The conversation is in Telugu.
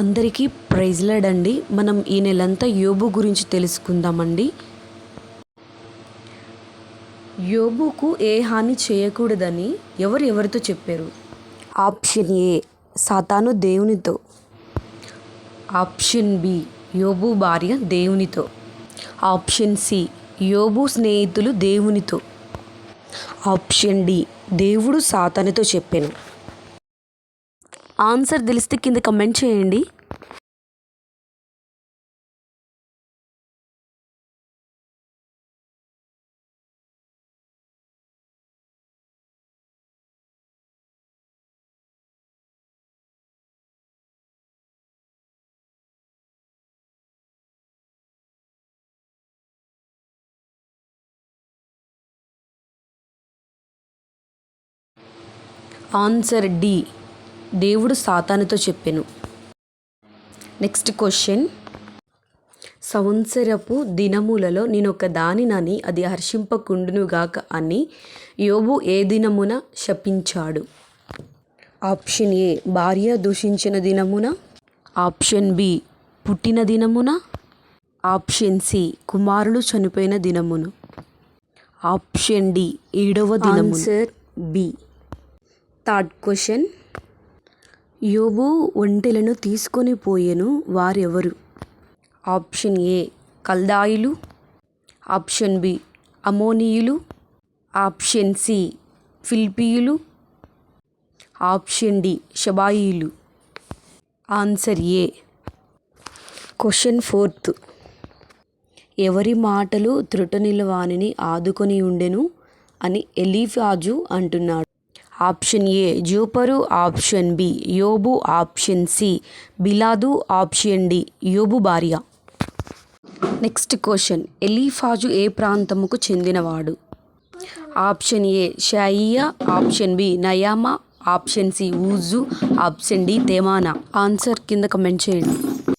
అందరికీ ప్రైజ్లాడ్ అండి మనం ఈ నెలంతా యోబు గురించి తెలుసుకుందామండి. యోబుకు ఏ హాని చేయకూడదని ఎవరు ఎవరితో చెప్పారు? ఆప్షన్ ఏ సాతాను దేవునితో. ఆప్షన్ బి యోబు భార్య దేవునితో. ఆప్షన్ సి యోబు స్నేహితులు దేవునితో. ఆప్షన్ డి దేవుడు సాతానుతో చెప్పాను. ఆన్సర్ తెలిస్తే కింద కమెంట్ చేయండి. Answer D. దేవుడు సాతానుతో చెప్పెను. నెక్స్ట్ క్వశ్చన్ సంవత్సరపు దినములలో నేను ఒక దానినని అది హర్షింపకుండునుగాక అని యోబు ఏ దినమున శపించాడు? ఆప్షన్ ఏ భార్య దూషించిన దినమున. ఆప్షన్ బి పుట్టిన దినమున. ఆప్షన్ సి కుమారుడు చనిపోయిన దినమును. ఆప్షన్ డి ఏడవ దినము ఆన్సర్ బి థర్డ్ క్వశ్చన్ యోబు ఒంటెలను తీసుకొని పోయెను వారెవరు? ఆప్షన్ ఏ కల్దాయిలు. ఆప్షన్ బి అమోనీయులు. ఆప్షన్ సి ఫిల్పీయులు. ఆప్షన్ డి షబాయిలు ఆన్సర్ ఏ. Question fourth. ఎవరి మాటలు త్రుటనిలవాణిని ఆదుకొని ఉండెను అని ఎలీఫాజు అంటున్నాడు. ఆప్షన్ ఏ జూపరు ఆప్షన్ బి యోబు ఆప్షన్ సి బిలాదు ఆప్షన్ డి యోబు భార్య. Next question. ఎలీఫాజు ఏ ప్రాంతముకు చెందినవాడు? ఆప్షన్ ఏ షాయియా ఆప్షన్ బి నయామా ఆప్షన్ సి ఊజు ఆప్షన్ డి తేమానా? ఆన్సర్ కింద కమెంట్ చేయండి.